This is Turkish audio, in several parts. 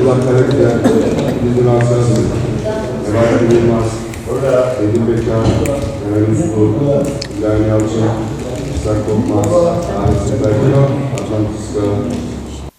Abdullah Karakiler, Dizin Arslan, Evalet Yılmaz, Edil Bekar, Mehmet Uslu, İbrahim Yalçın, İshak Korkmaz, Ahmet Seferdi, Adnan Kıska,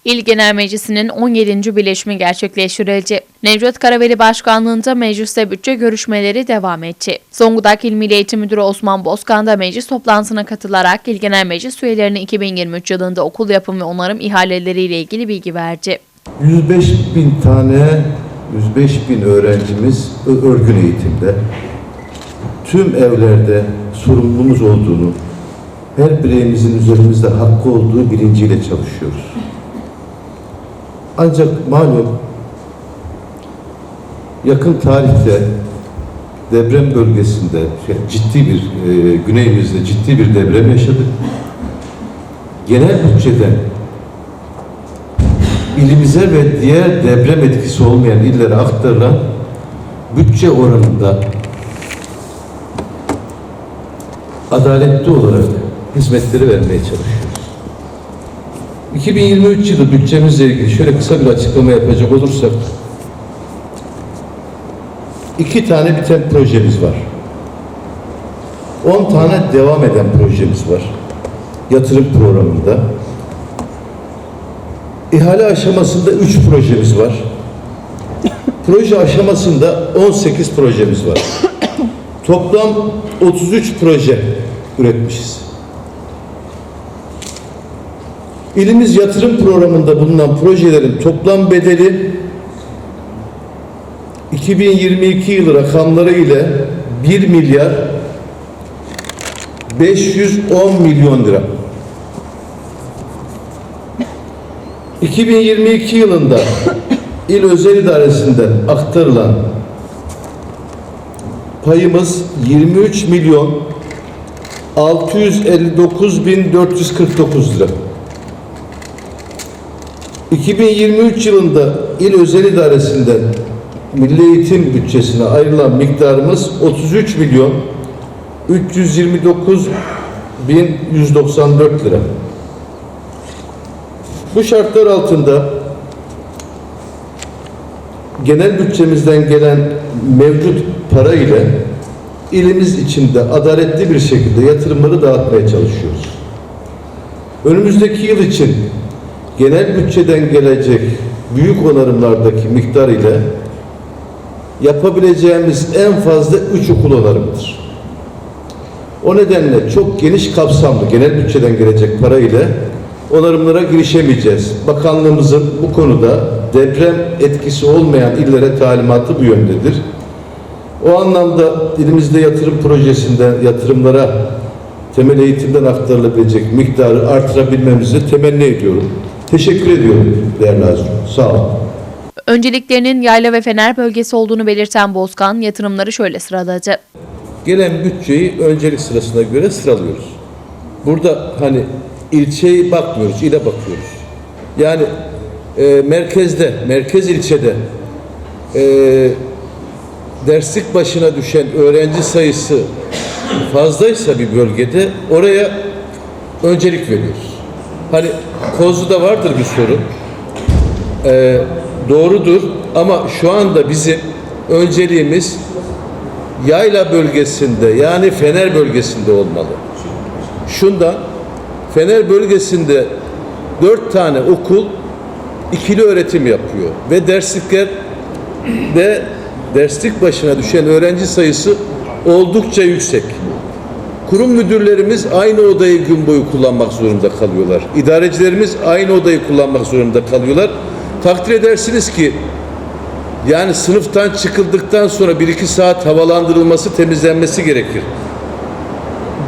İl Genel Meclisi'nin 17. birleşimi gerçekleştirildi. Nevzat Karaveli Başkanlığında mecliste bütçe görüşmeleri devam etti. Zonguldak İl Milli Eğitim Müdürü Osman Bozkan da meclis toplantısına katılarak İl Genel Meclis üyelerine 2023 yılında okul yapım ve onarım ihaleleriyle ilgili bilgi verdi. 105 bin tane, 105 bin öğrencimiz örgün eğitimde. Tüm evlerde sorumluluğumuz olduğunu, her bireyimizin üzerimizde hakkı olduğu bilinciyle çalışıyoruz. Ancak malum yakın tarihte deprem bölgesinde şey, ciddi bir e, güneyimizde ciddi bir deprem yaşadık. Genel bütçeden ilimize ve diğer deprem etkisi olmayan illere aktarılan bütçe oranında adaletli olarak hizmetleri vermeye çalışıyoruz. 2023 yılı bütçemizle ilgili şöyle kısa bir açıklama yapacak olursak iki tane biten projemiz var. 10 tane devam eden projemiz var. Yatırım programında. İhale aşamasında 3 projemiz var. Proje aşamasında 18 projemiz var. Toplam 33 proje üretmişiz. İlimiz yatırım programında bulunan projelerin toplam bedeli 2022 yılı rakamları ile 1 milyar 510 milyon lira. 2022 yılında il özel idaresinden aktarılan payımız 23 milyon 659 bin 449 lira. 2023 yılında il özel idaresinden Milli Eğitim bütçesine ayrılan miktarımız 33 milyon 329 bin 194 lira. Bu şartlar altında genel bütçemizden gelen mevcut para ile ilimiz içinde adaletli bir şekilde yatırımları dağıtmaya çalışıyoruz. Önümüzdeki yıl için genel bütçeden gelecek büyük onarımlardaki miktar ile yapabileceğimiz en fazla üç okul onarımıdır. O nedenle çok geniş kapsamlı genel bütçeden gelecek para ile onarımlara girişemeyeceğiz. Bakanlığımızın bu konuda deprem etkisi olmayan illere talimatı bu yöndedir. O anlamda elimizde yatırım projesinde yatırımlara temel eğitimden aktarılabilecek miktarı artırabilmemizi temenni ediyorum. Teşekkür ediyorum değerli Azim. Sağ olun. Önceliklerinin yayla ve fener bölgesi olduğunu belirten Bozkan yatırımları şöyle sıraladı. gelen bütçeyi öncelik sırasına göre sıralıyoruz. Burada hani ilçeyi bakmıyoruz, ile bakıyoruz. Yani e, merkezde, merkez ilçede e, derslik başına düşen öğrenci sayısı fazlaysa bir bölgede oraya öncelik veriyoruz. Hani Kozlu'da vardır bir sorun. E, doğrudur ama şu anda bizim önceliğimiz Yayla bölgesinde yani Fener bölgesinde olmalı. Şundan Fener bölgesinde dört tane okul ikili öğretim yapıyor ve derslikler ve derslik başına düşen öğrenci sayısı oldukça yüksek. Kurum müdürlerimiz aynı odayı gün boyu kullanmak zorunda kalıyorlar. İdarecilerimiz aynı odayı kullanmak zorunda kalıyorlar. Takdir edersiniz ki yani sınıftan çıkıldıktan sonra bir iki saat havalandırılması, temizlenmesi gerekir.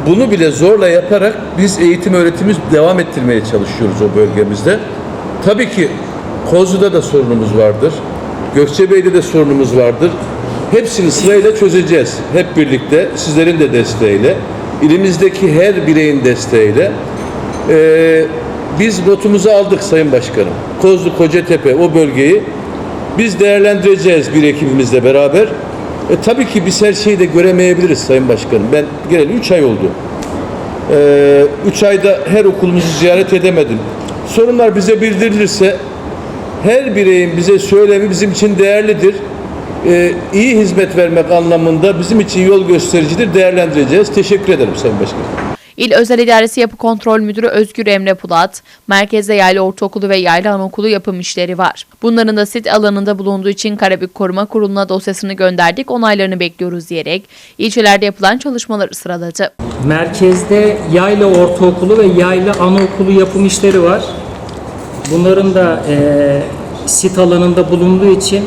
Bunu bile zorla yaparak biz eğitim öğretimi devam ettirmeye çalışıyoruz o bölgemizde. Tabii ki Kozlu'da da sorunumuz vardır. Gökçebey'de de sorunumuz vardır. Hepsini sırayla çözeceğiz. Hep birlikte sizlerin de desteğiyle, ilimizdeki her bireyin desteğiyle. Ee, biz notumuzu aldık Sayın Başkanım. Kozlu, Kocatepe o bölgeyi biz değerlendireceğiz bir ekibimizle beraber. E, tabii ki biz her şeyi de göremeyebiliriz Sayın Başkanım. Ben geleli 3 ay oldu. 3 ayda her okulumuzu ziyaret edemedim. Sorunlar bize bildirilirse her bireyin bize söylemi bizim için değerlidir. Ee, iyi hizmet vermek anlamında bizim için yol göstericidir, değerlendireceğiz. Teşekkür ederim Sayın Başkanım. İl Özel İdaresi Yapı Kontrol Müdürü Özgür Emre Pulat, merkezde yaylı ortaokulu ve yaylı anaokulu yapım işleri var. Bunların da sit alanında bulunduğu için Karabük Koruma Kurulu'na dosyasını gönderdik, onaylarını bekliyoruz diyerek ilçelerde yapılan çalışmaları sıraladı. Merkezde Yayla Ortaokulu ve Yayla Anaokulu yapım işleri var. Bunların da e, sit alanında bulunduğu için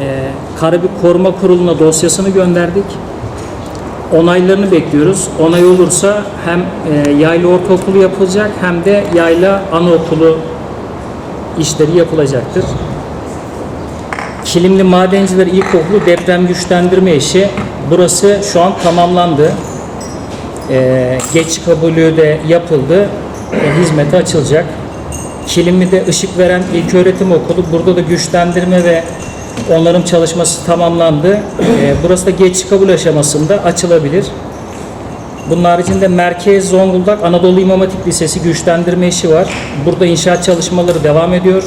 e, Karabük Koruma Kurulu'na dosyasını gönderdik. Onaylarını bekliyoruz. Onay olursa hem e, Yayla Ortaokulu yapılacak hem de Yayla Anaokulu işleri yapılacaktır. Kilimli Madenciler İlkokulu deprem güçlendirme işi. Burası şu an tamamlandı. Ee, geç kabulü de yapıldı. E, hizmete açılacak. Kilimli'de ışık veren ilköğretim okulu. Burada da güçlendirme ve onların çalışması tamamlandı. Ee, burası da geç kabul aşamasında açılabilir. Bunun haricinde Merkez Zonguldak Anadolu İmam Hatip Lisesi güçlendirme işi var. Burada inşaat çalışmaları devam ediyor.